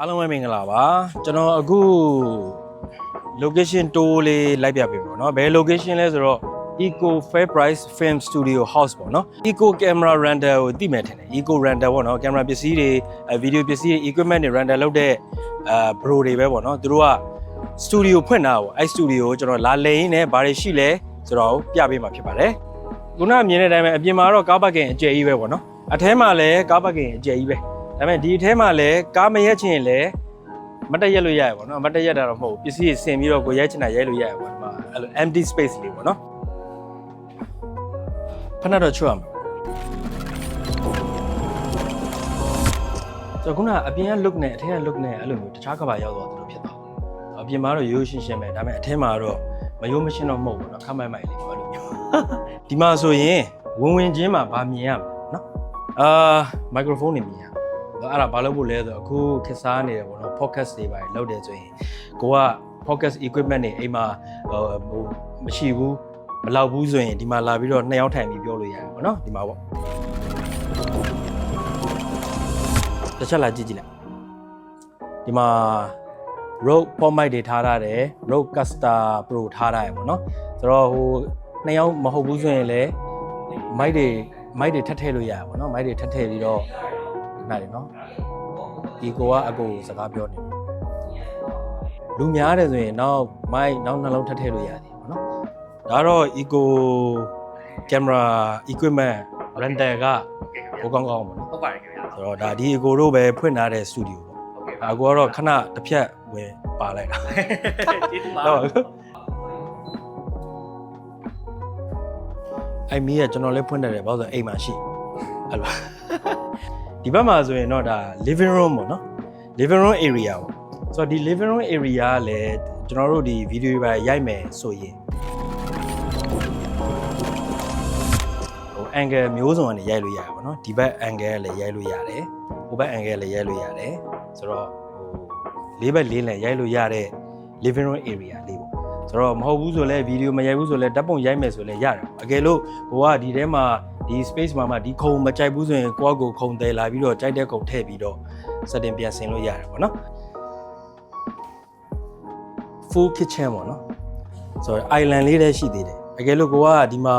အားလုံးပဲမင်္ဂလာပါကျွန်တော်အခု location tour လေးလိုက်ပြပေးပါတော့เนาะဘယ် location လဲဆိုတော့ Eco Fair Price Film Studio House ပေါ့เนาะ Eco Camera Rental ကိုသိမယ်ထင်တယ် Eco Rental ပေါ့เนาะ camera ပစ္စည်းတွေအဲ video ပစ္စည်းတွေ equipment တွေ rental လုပ်တဲ့အဲ bro တွေပဲပေါ့เนาะသူတို့က studio ဖွင့်တာပေါ့အဲ studio ကိုကျွန်တော်လာလည်ရင်းနဲ့ဘာတွေရှိလဲဆိုတော့ပြပေးမှာဖြစ်ပါတယ်ခုနကမြင်တဲ့အတိုင်းပဲအပြင်မှာတော့ကားပါကင်အကျယ်ကြီးပဲပေါ့เนาะအထဲမှာလည်းကားပါကင်အကျယ်ကြီးပဲ ဒါပေမဲ့ဒီအထဲမှာလည်းကားမရက်ချင်ရင်လည်းမတက်ရက်လို့ရရပါတော့မတက်ရက်တာတော့မဟုတ်ဘူးပစ္စည်းဆင်ပြီးတော့ကိုရိုက်ချင်တာရိုက်လို့ရရပါဒီမှာအဲ့လို empty space လေးပေါ့နော်ဖဏတော့ချွတ်အောင်ဆိုတော့ခုနကအပြင်က look နဲ့အထဲက look နဲ့အဲ့လိုမျိုးတခြားကဘာရောက်သွားသလိုဖြစ်သွားတယ်အပြင်မှာတော့ရိုးရှင်းရှင်းပဲဒါပေမဲ့အထဲမှာတော့မရိုးမရှင်းတော့မဟုတ်ဘူးเนาะခက်မိုက်မိုက်လေးပေါ့အဲ့လိုမျိုးဒီမှာဆိုရင်ဝင်ဝင်ချင်းမှာဗာမြင်ရမှာเนาะအာ microphone နေမြင်ရ အဲ့ဒါဘာလို့ဖို့လဲဆိုတော့အခုခက်စားနေတယ်ပေါ့နော် podcast တွေပါလောက်တယ်ဆိုရင်ကိုက podcast equipment တွေအိမ်မှာဟိုဟိုမရှိဘူးမလောက်ဘူးဆိုရင်ဒီမှာလာပြီးတော့နှစ်ယောက်ထိုင်ပြီးပြောလို့ရတယ်ပေါ့နော်ဒီမှာပေါ့တစ်ချက်လာကြည့်ကြည့်လိုက်ဒီမှာ Rode pop mic တွေထားထားတယ် Rode Caster Pro ထားထားရပေါ့နော်ဆိုတော့ဟိုနှစ်ယောက်မဟုတ်ဘူးဆိုရင်လည်း mic တွေ mic တွေထပ်ထည့်လို့ရတယ်ပေါ့နော် mic တွေထပ်ထည့်ပြီးတော့ နားတယ်နော်ဒီကိုကအကိုစကားပြောနေတယ်လူများတယ်ဆိုရင်နောက် mic နောက်နှလုံးထပ်ထည့်လို့ရတယ်ပေါ့နော်ဒါတော့ eco camera equipment rental ကဟိုကောင်းကောင်းပေါ့နော်ဟုတ်ပါတယ်ခင်ဗျာဆိုတော့ဒါဒီ eco တို့ပဲဖွင့်ထားတဲ့ studio ပေါ့ဟုတ်ကဲ့အကိုကတော့ခဏတစ်ဖြတ်ဝင်ပါလိုက်တာကျေးဇူးပါတော့အဲ့မီးကကျွန်တော်လည်းဖွင့်တယ်တယ်ဘာလို့လဲဆိုတော့အိမ်မှာရှိအဲ့လို ဒီဘက်မှာဆိုရင်တော့ဒါ living room ပေါ့နော် living room area ပေါ့ဆိုတော့ဒီ living room area ကလည်းကျွန်တော်တို့ဒီ video တွေပါရိုက်မယ်ဆိုရင်ဟို angle မျိုးစုံကနေရိုက်လို့ရတယ်ပေါ့နော်ဒီဘက် angle ကလည်းရိုက်လို့ရတယ်ဟိုဘက် angle လည်းရိုက်လို့ရတယ်ဆိုတော့ဟိုလေးဘက်လေးလည်းရိုက်လို့ရတဲ့ living room area လေးပေါ့ဆိုတော့မဟုတ်ဘူးဆိုလဲဗီဒီယိုမရိုက်ဘူးဆိုလဲဓာတ်ပုံရိုက်မယ်ဆိုလဲရတယ်အကယ်လို့ဟိုကဒီထဲမှာ ဒီ space မှာမှဒီခုံမကြိုက်ဘူးဆိုရင်ကိုယ့်အကိုခုံတယ်လာပြီးတော့ကြိုက်တဲ့ခုံထည့်ပြီးတော့ setting ပြန်ဆင်လို့ရတယ်ပေါ့နော် full kitchen ပေါ့နော်ဆိုတော့ island လေးတည်းရှိသေးတယ်အကယ်လို့ကိုကဒီမှာ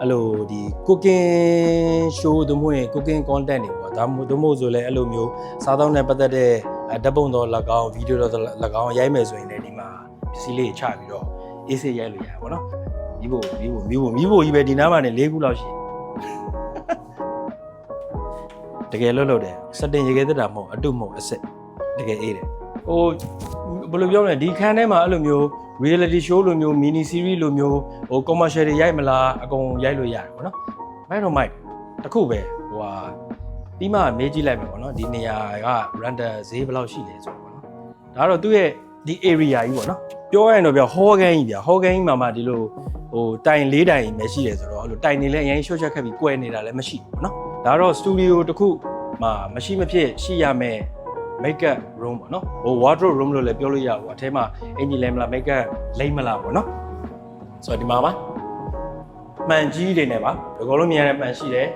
အဲ့လိုဒီ cooking show တို့မဟုတ်ရင် cooking content တွေပေါ့ဒါမှမဟုတ်တို့မဟုတ်ဆိုလဲအဲ့လိုမျိုးစားသောက်နဲ့ပတ်သက်တဲ့အဲဓာတ်ပုံတော်၎င်းဗီဒီယိုတော်၎င်းရိုက်မယ်ဆိုရင်လည်းဒီမှာ ပစ္စည်းလေးချပြီးတော့အေးစေးရိုက်လို့ရတယ်ပေါ့နော်မိဖို့မိဖို့မိဖို့မိဖို့ကြီးပဲဒီနားမှာနေ၄ခုလောက်ရှိတယ်တကယ်လွတ်လွတ်တယ်စက်တင်ရေခဲတက်တာမဟုတ်အတုမဟုတ်အစစ်တကယ်အေးတယ်ဟိုဘယ်လိုပြောမလဲဒီခန်းထဲမှာအဲ့လိုမျိုး reality show လိုမျိုး mini series လိုမျိုးဟို commercial တွေရိုက်မလားအကုန်ရိုက်လို့ရတယ်ပေါ့နော်မိုက်တော့မိုက်တခုပဲဟိုဟာပြီးမှမေးကြည့်လိုက်မယ်ပေါ့နော်ဒီနေရာက render ဈေးဘယ်လောက်ရှိလဲဆိုတော့ပေါ့နော်ဒါကတော့သူ့ရဲ့ ဒီ area ကြီးပေါ့နော်ပြောရရင်တော့ဗျဟောကန်းကြီးဗျဟောကန်းကြီးမှာမှဒီလိုဟိုတိုင်လေးတိုင်ပဲရှိတယ်ဆိုတော့အဲ့လိုတိုင်နေလဲအရင်ရှော့ချက်ခက်ပြီးကွဲနေတာလည်းမရှိဘူးပေါ့နော်ဒါတော့ studio တစ်ခုမှာမရှိမဖြစ်ရှိရမယ် makeup room ပေါ့နော်ဟို wardrobe room လို့လည်းပြောလို့ရဘူးအထဲမှာအင်ဂျီလဲမလား makeup လိမ့်မလားပေါ့နော်ဆိုတော့ဒီမှာပါမှန်ကြီးတွေနဲ့ပါဒီကောလုံးမြင်ရတဲ့မှန်ရှိတယ်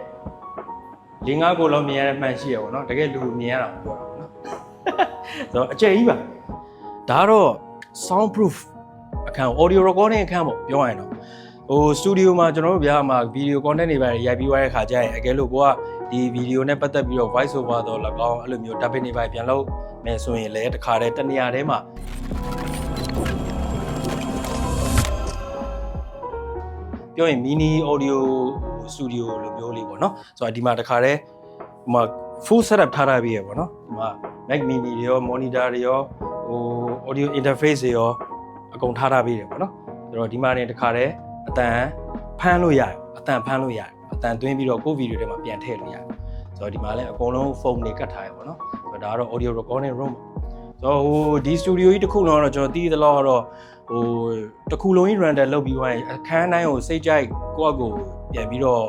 ၄၅ကိုလုံးမြင်ရတဲ့မှန်ရှိရပေါ့နော်တကယ်လူမြင်ရတာမပြောတာပေါ့နော်ဆိုတော့အကျယ်ကြီးပါ ဒါကတော့ sound proof အခန်း audio recording အခန်းပေါ့ပြောရရင်တော့ဟိုစတူဒီယိုမှာကျွန်တော်တို့ဗျာမှာဗီဒီယို content တွေပါရိုက်ပြီးသွားတဲ့ခါကျရင်အကယ်လို့ကိုကဒီဗီဒီယိုနဲ့ပတ်သက်ပြီးတော့ voice over တော့၎င်းအဲ့လိုမျိုး dubbing တွေပါပြန်လုပ်မယ်ဆိုရင်လည်းတခါတည်းတနေရာထဲမှာပြောရင် mini audio studio လိုမျိုးလေးပေါ့နော်ဆိုတော့ဒီမှာတခါတည်းဟိုမှာ full setup ထားထားပြီးရပေါ့နော်ဒီမှာ Mac mini တွေရော monitor တွေရောဟို audio interface တွေရောအကုန်ထားထားပြီးတယ်ပေါ့နော်ဆိုတော့ဒီမှာနေတခါတည်းအတန်ဖမ်းလို့ရတယ်အတန်ဖမ်းလို့ရတယ်အတန်သွင်းပြီးတော့ကိုယ့်ဗီဒီယိုထဲမှာပြန်ထည့်လို့ရတယ်ဆိုတော့ဒီမှာလည်းအကုန်လုံးဖုန်းတွေကတ်ထားရပေါ့နော်ဆိုတော့ဒါကတော့ audio recording room ဆိုတော့ဟိုဒီ studio ကြီးတစ်ခုလုံးတော့ကျွန်တော်တီးသလောက်တော့ဟိုတစ်ခုလုံးကြီး render လုပ်ပြီးသွားရင်အခန်းတိုင်းကိုစိတ်ကြိုက်ကိုယ့်အကိုပြန်ပြီးတော့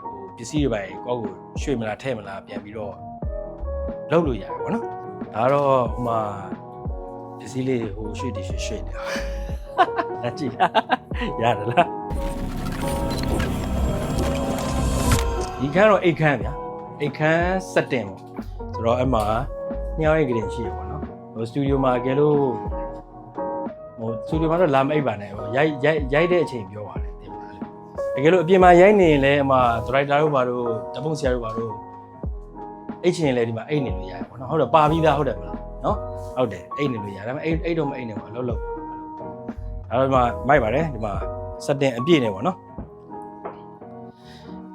ဟိုပစ္စည်းတွေပဲကိုယ့်ကိုရွှေ့မလားထည့်မလားပြန်ပြီးတော့လုပ်လို့ရတယ်ပေါ့နော်ဒါတော့ဟိုမှာ ပစ္စည်းလေးဟိုရွှေ့တည်ရွှေ့ရွှေ့နေအကြည့်ရတယ်လားဒီခန်းတော့အိတ်ခန်းဗျာအိတ်ခန်းစက်တင်ပေါ့ဆိုတော့အဲ့မှာညောင်းရိတ်ကလေးရှိရပေါ့နော်ဟိုစတူဒီယိုမှာကဲလို့ဟိုစတူဒီယိုမှာတော့လာမအိတ်ပါနဲ့ဟိုရိုက်ရိုက်ရိုက်တဲ့အချိန်ပြောပါတယ်တင်ပါလေတကယ်လို့အပြင်မှာရိုက်နေရင်လည်းအမဒရိုက်တာတို့ဘာတို့တပုံဆရာတို့ဘာတို့အိတ်ချင်လည်းဒီမှာအိတ်နေလို့ရတယ်ပေါ့နော်ဟုတ်တော့ပါပြီးသားဟုတ်တယ်မလား နော်ဟုတ်တယ်အိတ်နေလို့ရဒါပေမဲ့အိတ်အိတ်တော့မအိတ်နေပါလောက်လောက်အဲ့တော့ဒီမှာမိုက်ပါတယ်ဒီမှာစတင်အပြည့်နေပေါ့နော်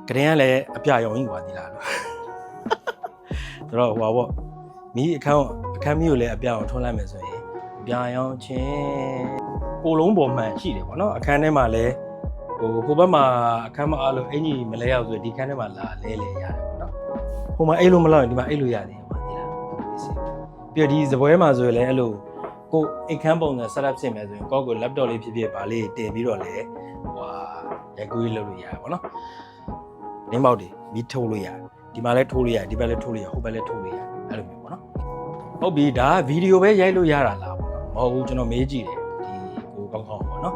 ကရင်ကလည်းအပြရောင်ကြီးပါသေးလားလို့တော့ဟိုပါပေါ့မိအခန်းအခန်းမိကိုလည်းအပြအောင်ထွန်းလိုက်မယ်ဆိုရင်ပြာရောင်ချင်းကိုလုံးပေါ်မှန်ရှိတယ်ပေါ့နော်အခန်းထဲမှာလည်းဟိုကိုဘက်မှာအခန်းမအားလို့အင်ကြီးမလဲရောက်ဆိုဒီခန်းထဲမှာလာလဲလဲရတယ်ပေါ့နော်ဟိုမှာအဲ့လိုမလောက်ရင်ဒီမှာအဲ့လိုရတယ် ပြီးတော့ဒီဇပွဲမှာဆိုရင်လည်းအဲ့လိုကိုအိတ်ခန်းပုံစံ setup ဆင်မယ်ဆိုရင်ကိုယ့်ကို laptop လေးဖြစ်ဖြစ်ဗာလေးတင်ပြီးတော့လည်းဟိုဟာရိုက်ကူးရေးလုပ်လို့ရတယ်ပေါ့နော်နင်းပေါက်တွေမီးထိုးလို့ရတယ်ဒီမှာလည်းထိုးလို့ရတယ်ဒီဘက်လည်းထိုးလို့ရဟိုဘက်လည်းထိုးလို့ရတယ်အဲ့လိုမျိုးပေါ့နော်ဟုတ်ပြီဒါဗီဒီယိုပဲရိုက်လို့ရတာလားပေါ့နော်မဟုတ်ဘူးကျွန်တော်မေးကြည့်တယ်ဒီကိုကောင်းကောင်းပေါ့နော်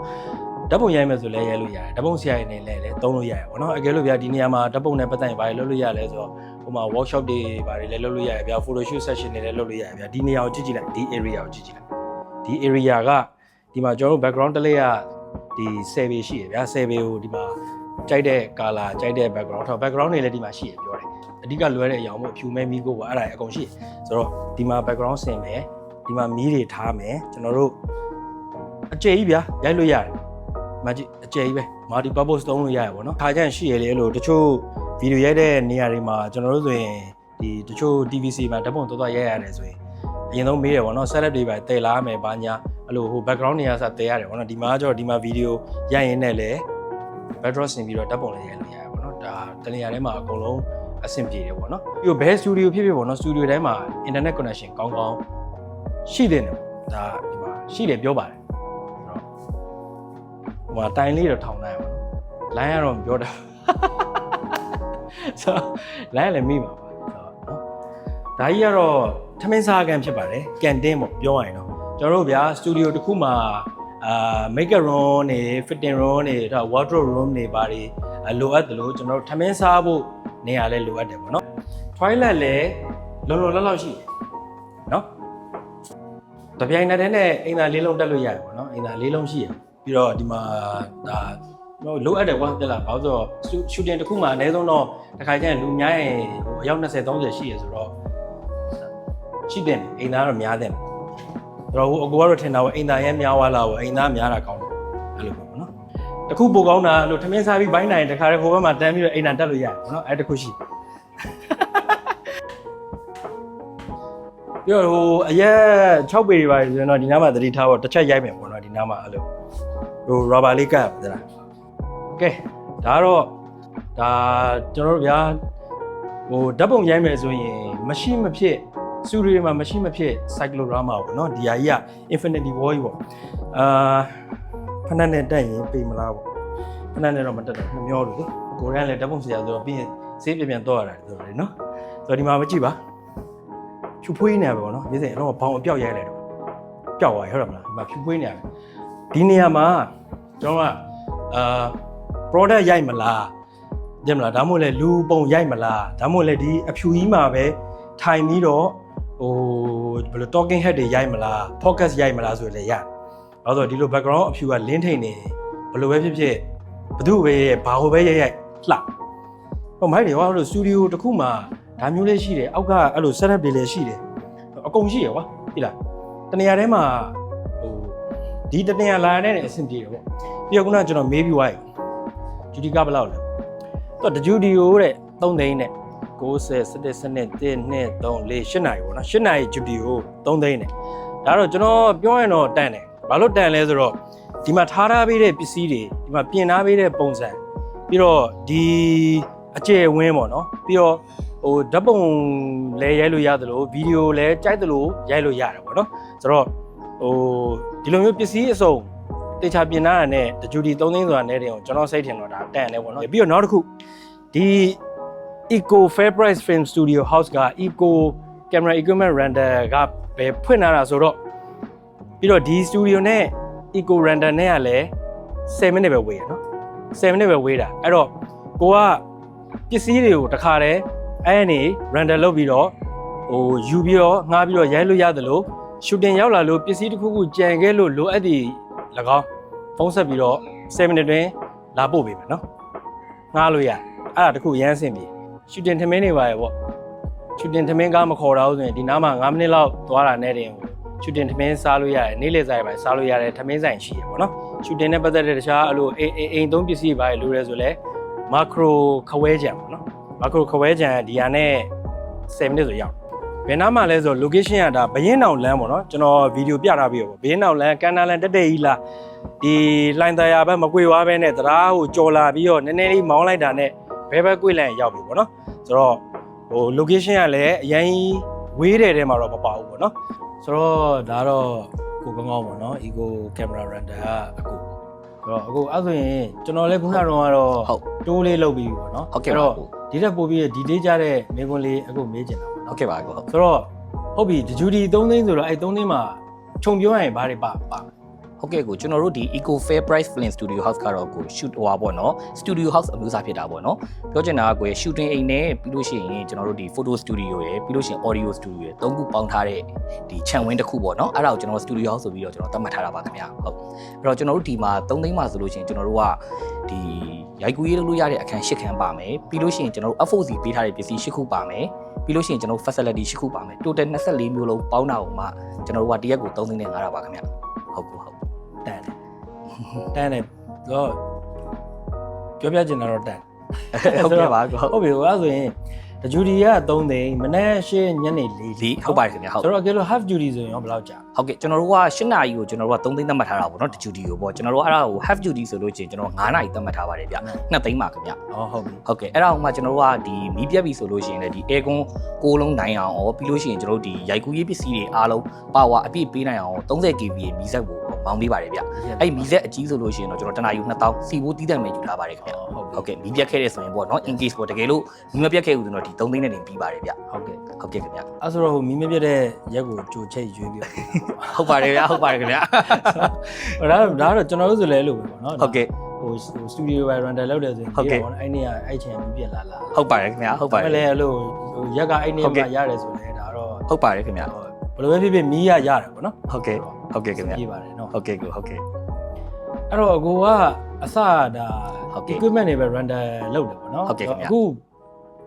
ဓာတ်ပုံရိုက်မယ်ဆိုလည်းရိုက်လို့ရတယ်ဓာတ်ပုံဆရာရည်နဲ့လည်းလည်းသုံးလို့ရတယ်ပေါ့နော်အကယ်လို့ဗျာဒီနေရာမှာဓာတ်ပုံနဲ့ပတ်သက်ရင်ဘာတွေလုပ်လို့ရလဲဆိုတော့ ဟိုမှာ workshop တွေဘာတွေလည်းလုပ်လို့ရတယ်ဗျာ photo shoot session တွေလည်းလုပ်လို့ရတယ်ဗျာဒီနေရာကိုကြည့်ကြည့်လိုက်ဒီ area ကိုကြည့်ကြည့်လိုက်ဒီ area ကဒီမှာကျွန်တော်တို့ background တစ်လေးကဒီ10ပေရှိရဗျာ10ပေကိုဒီမှာကြိုက်တဲ့ color ကြိုက်တဲ့ background ထောက် background တွေလည်းဒီမှာရှိရပြောတယ်အဓိကလွဲတဲ့အရာမို့ဖြူမဲမီးကိုပေါ့အဲ့ဒါအကုန်ရှိဆိုတော့ဒီမှာ background ဆင်မယ်ဒီမှာမီးတွေထားမယ်ကျွန်တော်တို့အကျယ်ကြီးဗျာရိုက်လို့ရတယ်မကြည့်အကျယ်ကြီးပဲ multi purpose သုံးလို့ရတယ်ပေါ့နော်ခါကျရင်ရှိရလေအဲ့လိုတချို့ ဗီဒီယိုရိုက်တဲ့နေရာတွေမှာကျွန်တော်တို့ဆိုရင်ဒီတချို့ TVC မှာဓာတ်ပုံတော်တော်ရိုက်ရတယ်ဆိုရင်အရင်ဆုံးမေးတယ်ပေါ့နော် setup တွေပဲတည်လာမယ်ဘာညာအဲ့လိုဟို background တွေကစတည်ရတယ်ပေါ့နော်ဒီမှာကျတော့ဒီမှာဗီဒီယိုရိုက်ရင်းနဲ့လည်း backdrop ဆင်ပြီးတော့ဓာတ်ပုံလေးရိုက်လို့ရတယ်ပေါ့နော်ဒါတနေရာထဲမှာအကုန်လုံးအဆင်ပြေတယ်ပေါ့နော်ပြီးတော့ဘယ် studio ဖြစ်ဖြစ်ပေါ့နော် studio တိုင်းမှာ internet connection ကောင်းကောင်းရှိတဲ့တယ်ဒါဒီမှာရှိတယ်ပြောပါတယ်ဆိုတော့ဟိုမှာတိုင်လေးတော့ထောင်နိုင်ပါတော့ line ကတော့မပြောတာ ဆိုတော့ line လည်းမိမှာပါဆိုတော့နော်ဒါကြီးကတော့ထမင်းစားကန်ဖြစ်ပါတယ်ကန်တင်းပေါ့ပြောရရင်တော့ကျွန်တော်တို့ဗျာ studio တစ်ခုမှာအာ makeup room နေ fitting room နေဒါ wardrobe room နေပါတွေအလိုအပ်တယ်လို့ကျွန်တော်တို့ထမင်းစားဖို့နေရာလဲလိုအပ်တယ်ပေါ့နော် toilet လည်းလုံလုံလောက်လောက်ရှိတယ်နော်တပြိုင်နက်တည်းနဲ့အိမ်သာလေးလုံးတက်လို့ရတယ်ပေါ့နော်အိမ်သာလေးလုံးရှိရပြီးတော့ဒီမှာဒါတော့ လိုအပ်တယ်ကွာပြလားဘာလို့ဆိုတော့ shooting တစ်ခုမှာအနည်းဆုံးတော့တစ်ခါကျရင်လူများရင်ဟိုအယောက်20 30ရှိရဆိုတော့ရှိတယ်အိမ်သားတော့များတယ်အဲ့တော့ဟိုအကူကတော့ထင်တာว่าအိမ်သားရဲများသွားလားဟိုအိမ်သားများတာကောင်းတယ်အဲ့လိုပေါ့နော်တခုပိုကောင်းတာအဲ့လိုထမင်းစားပြီးဘိုင်းနိုင်တခါတည်းဟိုဘက်မှာတန်းပြီးတော့အိမ်သာတက်လို့ရတယ်ပေါ့နော်အဲ့တခုရှိပြီးတော့ဟိုအရက်6ပေတွေပါဆိုရင်တော့ဒီနားမှာသတိထားဖို့တစ်ချက်ရိုက်မယ်ပေါ့နော်ဒီနားမှာအဲ့လိုဟို rubber လေးကပ်သလား ကဲဒါကတော့ဒါကျွန်တော်တို့ဗျာဟိုဓာတ်ပုံရိုက်မယ်ဆိုရင်မရှိမဖြစ်စူရီမှာမရှိမဖြစ် cyclorama ပေါ့နော်ဒီဟာကြီးက infinity war ကြီးပေါ့အာဖနက်နဲ့တက်ရင်ပေမလားပေါ့ဖနက်နဲ့တော့မတက်တော့မမျောလို့လေကိုရန်လည်းဓာတ်ပုံဆရာဆိုတော့ပြီးရင်ဆေးပြန်ပြန်တော့ရတာဆိုတော့လေနော်ဆိုတော့ဒီမှာမကြည့်ပါဖြူဖွေးနေရပဲပေါ့နော်ရေးစင်တော့ဘောင်အပြောက်ရိုက်လိုက်တော့ပျောက်သွားရဟုတ်တယ်မလားဒီမှာဖြူဖွေးနေရတယ်ဒီနေရာမှာကျွန်တော်ကအာ product ရိုက်မလားတဲ့မလားဒါမှမဟုတ်လေလူပုံရိုက်မလားဒါမှမဟုတ်လေဒီအဖြူကြီးမှာပဲထိုင်ပြီးတော့ဟိုဘယ်လို talking head တွေရိုက်မလား focus ရိုက်မလားဆိုလည်းရတယ်။ဘာလို့ဆိုဒီလို background အဖြူကလင်းထိန်နေဘယ်လိုပဲဖြစ်ဖြစ်ဘသူပဲဘာဟိုပဲရိုက်ရိုက်လှ။ဟိုမိုက်တွေဟောလို့ studio တစ်ခုမှာဒါမျိုးလေးရှိတယ်အောက်ကအဲ့လို setup တွေလည်းရှိတယ်အကုန်ရှိရကွာဟုတ်လားတနေရာထဲမှာဟိုဒီတနေရာလာရတဲ့အဆင်ပြေတယ်ပေါ့ပြီးတော့ခုနကကျွန်တော်မေးပြီးသွားပြီ ဂျူဒီကဘယ်လောက်လဲတော့တဂျူဒီကိုတဲ့3သိန်းနဲ့90 17စနစ်1 2 3 4 8နိုင်ပေါ့နော်8နိုင်ဂျူဒီကို3သိန်းနဲ့ဒါတော့ကျွန်တော်ပြောရင်တော့တန်တယ်ဘာလို့တန်လဲဆိုတော့ဒီမှာထားထားပေးတဲ့ပစ္စည်းတွေဒီမှာပြင်ထားပေးတဲ့ပုံစံပြီးတော့ဒီအကျယ်ဝင်းပေါ့နော်ပြီးတော့ဟိုဓာတ်ပုံလဲရိုက်လို့ရတယ်လို့ဗီဒီယိုလဲကြိုက်တယ်လို့ရိုက်လို့ရတယ်ပေါ့နော်ဆိုတော့ဟိုဒီလိုမျိုးပစ္စည်းအစုံ တေချာပြင်လာတာနဲ့တဂျူဒီ3သိန်းဆိုတာနဲ့တင်ကိုကျွန်တော်စိတ်ထင်တော့ဒါတန်တယ်ပေါ့နော်ပြီးတော့နောက်တစ်ခုဒီ Eco Fair Price Film Studio House က Eco Camera Equipment Render ကပဲဖွင့်လာတာဆိုတော့ပြီးတော့ဒီ studio နဲ့ Eco Render နဲ့ကလည်း7မိနစ်ပဲဝေးရနော်7မိနစ်ပဲဝေးတာအဲ့တော့ကိုကပစ္စည်းတွေကိုတခါတည်းအဲ့အနေ render လုပ်ပြီးတော့ဟိုယူပြီးတော့ငှားပြီးတော့ရိုက်လို့ရတယ်လို့ shooting ရောက်လာလို့ပစ္စည်းတစ်ခုခုကြံခဲ့လို့လိုအပ်သည့်၎ င်းဖုံးဆက်ပြီးတော့7မိနစ်တွင်လာပို့ပေးမယ်နော်ငှားလို့ရအဲ့ဒါတစ်ခုရမ်းအဆင်ပြေ shooting ထမင်းတွေပါရပေါ့ shooting ထမင်းကားမခေါ်တော့ဘူးဆိုရင်ဒီနားမှာ9မိနစ်လောက်သွားတာနဲ့တင်ဟို shooting ထမင်းစားလို့ရတယ်နေ့လည်စားရပါစားလို့ရတယ်ထမင်းဆိုင်ရှိရပေါ့နော် shooting နဲ့ပတ်သက်တဲ့တခြားအလိုအိမ်အိမ်အိမ်သုံးပစ္စည်းပါရလိုရဲဆိုလဲ macro ခဝဲကြံပေါ့နော် macro ခဝဲကြံဒီဟာနဲ့7မိနစ်ဆိုရောက် ဘယ်နားမှာလဲဆို location ကဒါဘရင်တောင်လမ်းပေါ့နော်ကျွန်တော်ဗီဒီယိုပြထားပြီးတော့ဘရင်တောင်လမ်းကန်နာလန်တက်တဲ့ကြီးလားဒီလှိုင်သာယာဘက်မကွေဝါဘဲနဲ့တရားဟိုကြော်လာပြီးတော့နည်းနည်းလေးမောင်းလိုက်တာနဲ့ဘဲဘက်ကွေလန်ရောက်ပြီပေါ့နော်ဆိုတော့ဟို location ကလည်းအရင်ဝေးတဲ့တဲမှာတော့မပါဘူးပေါ့နော်ဆိုတော့ဒါတော့ကိုကောင်းကောင်းပေါ့နော် eco camera render ကအကူဆိုတော့အခုအဲ့ဆိုရင်ကျွန်တော်လည်းခုနကတော့ကတော့ဟုတ်တိုးလေးလုပ်ပြီးပြီပေါ့နော်ဟုတ်ကဲ့ပါတော့ကိုဒီတက်ပို့ပြီးဒီလေးကြတဲ့မေကွန်လေးအခုမေးချင်တာပေါ့နော် ဟုတ်ကဲ့ပါကိုဟုတ်ဆိုတော့ဟုတ်ပြီဂျူဒီ3သိန်းဆိုတော့အဲ့3သိန်းမှာခြုံပြောရရင်ဘာတွေပါပါ ဟုတ်ကဲ့ကိုကျွန်တော်တို့ဒီ Eco Fair Price Film Studio House ကတော့ကို shoot ဟွာပေါ့နော် Studio House အမျိုးအစားဖြစ်တာပေါ့နော်ပြောချင်တာကကို shooting အိမ်နဲ့ပြီးလို့ရှိရင်ကျွန်တော်တို့ဒီ photo studio ရယ်ပြီးလို့ရှိရင် audio studio ရယ်သုံးခုပေါင်းထားတဲ့ဒီခြံဝင်းတစ်ခုပေါ့နော်အဲ့ဒါကိုကျွန်တော် studio house ဆိုပြီးတော့ကျွန်တော်သတ်မှတ်ထားတာပါခင်ဗျာဟုတ်အဲ့တော့ကျွန်တော်တို့ဒီမှာ3သိန်းမှာဆိုလို့ရှိရင်ကျွန်တော်တို့ကဒီရိုက်ကူးရေးလုပ်လို့ရတဲ့အခန်း၈ခန်းပါမယ်ပြီးလို့ရှိရင်ကျွန်တော်တို့ FOC ပေးထားတဲ့ပစ္စည်း၈ခုပါမယ်ပြီးလို့ရှိရင်ကျွန်တော်တို့ facility ၈ခုပါမယ် total 24မျိုးလုံးပေါင်းတာကိုမှကျွန်တော်တို့ကတရက်ကို3သိန်းနဲ့9တာပါခင်ဗျာဟုတ်ကူဟုတ် တန်တယ်တန်တယ်တော့ပြောပြချင်တာတော့တန်ဟုတ်ကဲ့ပါကိုဟုတ်ဟုတ်ပြီအဲ့ဆိုရင် ဂျူဒီက3သိန်းမနေ့ရှင်းညနေ4ဒီဟုတ်ပါတယ်ခင်ဗျာဟုတ်ဆိုတော့ကဲလို့ half duty ဆိုရင်ရောဘယ်လောက်ကြာဟုတ်ကဲ့ကျွန်တော်တို့က8နာရီကိုကျွန်တော်တို့က3သိန်းသတ်မှတ်ထားတာပေါ့နော်တဂျူဒီကိုပေါ့ကျွန်တော်တို့အဲ့ဒါကို half duty ဆိုလို့ချင်းကျွန်တော်9နာရီသတ်မှတ်ထားပါတယ်ဗျ2သိန်းပါခင်ဗျอ๋อဟုတ်ပြီဟုတ်ကဲ့အဲ့ဒါအောင်မှကျွန်တော်တို့ကဒီမီးပြက်ပြီဆိုလို့ရှိရင်လည်းဒီ air con 6လုံးနိုင်အောင်ရောပြီးလို့ရှိရင်ကျွန်တော်တို့ဒီရိုက်ကူးရေးပစ္စည်းတွေအားလုံးပါဝါအပြည့်ပေးနိုင်အောင်30 kV ရဲ့မီးစက်ကိုမောင်းပေးပါတယ်ဗျအဲ့ဒီမီးစက်အကြီးဆိုလို့ရှိရင်တော့ကျွန်တော်တနာယူ2000စီဖို့တီးတယ်မယ်ယူထားပါတယ်ခင်ဗျဟုတ်ပြီဟုတ်ကဲ့မီးပြက်ခဲ့တဲ့ဆိုရင်ပေါ့နော် in case ပေါ့တကယ်လို့မီးမပြက်ခဲ့ဘူးဆိုတော့ဒီ3သိန်းနဲ့တင်ပြီးပါတယ်ဗျဟုတ်ကဲ့ဟုတ်ကဲ့ခင်ဗျအဲ့ဆိုတော့ဟိုမီးမပြတ်တဲ့ရက်ကိုကြိုချိတ်ရွေးပြီးတော့ဟုတ်ပါတယ်ဗျဟုတ်ပါတယ်ခင်ဗျဟိုဒါဒါတော့ကျွန်တော်တို့ဆိုလဲလို့ပဲပေါ့နော်ဟုတ်ကဲ့ဟိုစတူဒီယိုပဲ render လုပ်တယ်ဆိုရင်ဟုတ်ကဲ့ဒီပေါ့နော်အဲ့နေ့ကအဲ့ချိန်မီးပြတ်လာလာဟုတ်ပါတယ်ခင်ဗျဟုတ်ပါတယ်အဲ့လေအဲ့လိုဟိုရက်ကအဲ့နေ့ဟုတ်ကဲ့မှရတယ်ဆိုလဲဒါတော့ဟုတ်ပါတယ်ခင်ဗျဟိုဘယ်လိုပဲဖြစ်ဖြစ်မီးရရတယ်ပေါ့နော်ဟုတ်ကဲ့ဟုတ်ကဲ့ခင်ဗျပြပါတယ်နော်ဟုတ်ကဲ့ကိုဟုတ်ကဲ့အဲ့တော့အကိုကအစဒါဟုတ်ကဲ့ equipment တွေပဲ render လုပ်တယ်ပေါ့နော်ဟုတ်ကဲ့ခင်ဗျအခု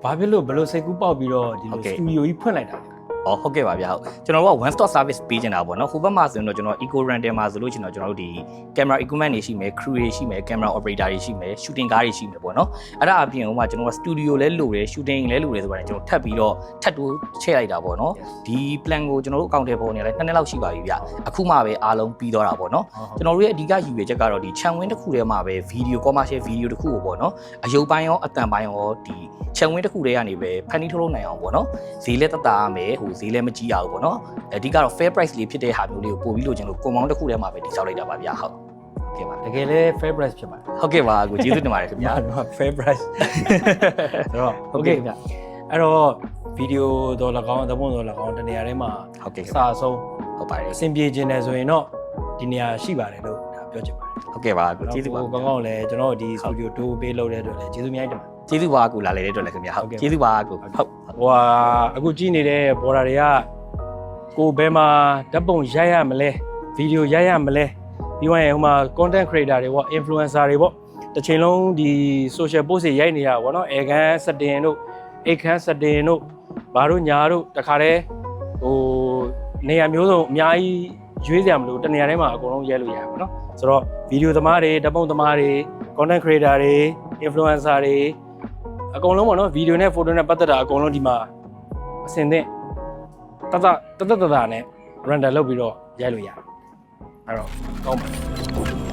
ဘာဖြစ်လို့ဘယ်လိုစိတ်ကူးပေါက်ပြီးတော့ဒီဟုတ်လိုကဲ့ studio ကြီးဖွင့်လိုက်တာလဲ။ အော်ဟုတ်ကဲ့ပါဗျာဟုတ်။ကျွန်တော်တို့က one stop service ပေးနေတာပေါ့နော်။ဟိုဘက်မှာဆိုရင်တော့ကျွန်တော် eco rental မှာဆိုလို့ကျွန်တော်ကျွန်တော်တို့ဒီ camera equipment တွေရှိမယ် crew တွေရှိမယ် camera operator တွေရှိမယ် shooting ကားတွေရှိမယ်ပေါ့နော်။အဲ့ဒါအပြင်ဟိုမှာကျွန်တော်က studio လဲလိုတယ် shooting လဲလိုတယ်ဆိုတော့ကျွန်တော်ထပ်ပြီးတော့ထပ်တိုးချဲ့လိုက်တာပေါ့နော်။ဒီ plan ကိုကျွန်တော်တို့အကောင့်ထဲပေါ်နေလဲ2နှစ်လောက်ရှိပါပြီဗျ။အခုမှပဲအားလုံးပြီးတော့တာပေါ့နော်။ကျွန်တော်တို့ရဲ့အဓိကရည်ရွယ်ချက်ကတော့ဒီခြံဝင်းတစ်ခုထဲမှာပဲဗီဒီယို commercial ဗီဒီယိုတစ်ခုကိုပေါ့နော်အယုတ်ပိုင်းရောအတန်ပိုင်းရောဒီခြံဝင်းတစ်ခုထဲကနေပဲဖန်တီးထုတ်လုပ်နိုင်အောင်ပေါ့နော်ဈေးလည်းတတရမယ်ဟိုဈေးလည်းမကြီးရဘူးပေါ့နော်အဓိကတော့ fair price လေးဖြစ်တဲ့ဟာမျိုးလေးကိုပို့ပြီးလို့ကျွန်တော်ကွန်မောင်းတစ်ခုထဲမှာပဲတိစောက်လိုက်တာပါဗျာဟုတ်ဟုတ်ကဲ့ပါတကယ်လဲ fair price ဖြစ်ပါတယ်ဟုတ်ကဲ့ပါကိုကျေးဇူးတင်ပါတယ်ခင်ဗျာတော့ fair price ဆိုတော့ဟုတ် okay ကဲ့ခင်ဗျာအဲ့တော့ဗီဒီယိုတော့၎င်းသဘုံတော့၎င်းတနေရာထဲမှာဟုတ်ကဲ့ခင်စာဗျာအဆုံးဟုတ်ပါတယ်အဆင်ပြေခြင်းတယ်ဆိုရင်တော့ဒီနေရာရှိပါတယ်လို့ဒါပြောချင်ပါတယ်ဟုတ်ကဲ့ပါကိုကျေးဇူးပါကောင်းကောင်းလည်းကျွန်တော်တို့ဒီ studio တိုးပေးလုပ်တဲ့အတွက်လည်းကျေးဇူးအများကြီးတင်ပါတယ်ကျေးဇူးပါကိုလာလေတဲ့အတွက်လည်းခင်ဗျာဟုတ်ဟုတ်ကဲ့ကျေးဇူးပါကိုဟုတ် ဟိုဟာအခုကြည့်နေတဲ့ border တွေကကိုယ်ဘယ်မှာဓာတ်ပုံရိုက်ရမလဲဗီဒီယိုရိုက်ရမလဲပြီးသွားရင်ဟိုမှာ content creator တွေပေါ့ influencer တွေပေါ့တစ်ချိန်လုံးဒီ social post တွေရိုက်နေတာပေါ့နော်အဲခန်းစတင်တို့အိတ်ခန်းစတင်တို့ဘာတို့ညာတို့တခါတည်းဟိုနေရာမျိုးစုံအများကြီးရွေးစရာမလိုတနေရာတိုင်းမှာအကုန်လုံးရိုက်လို့ရတယ်ပေါ့နော်ဆိုတော့ဗီဒီယိုသမားတွေဓာတ်ပုံသမားတွေ content creator တွေ influencer တွေ အကုန်လုံးပေါ့နော်ဗီဒီယိုနဲ့ဖိုတိုနဲ့ပတ်သက်တာအကုန်လုံးဒီမှာအစင်သင့်တတတတတတနဲ့ render လုပ်ပြီးတော့ရိုက်လို့ရတယ်အဲ့တော့ကောင်းပါ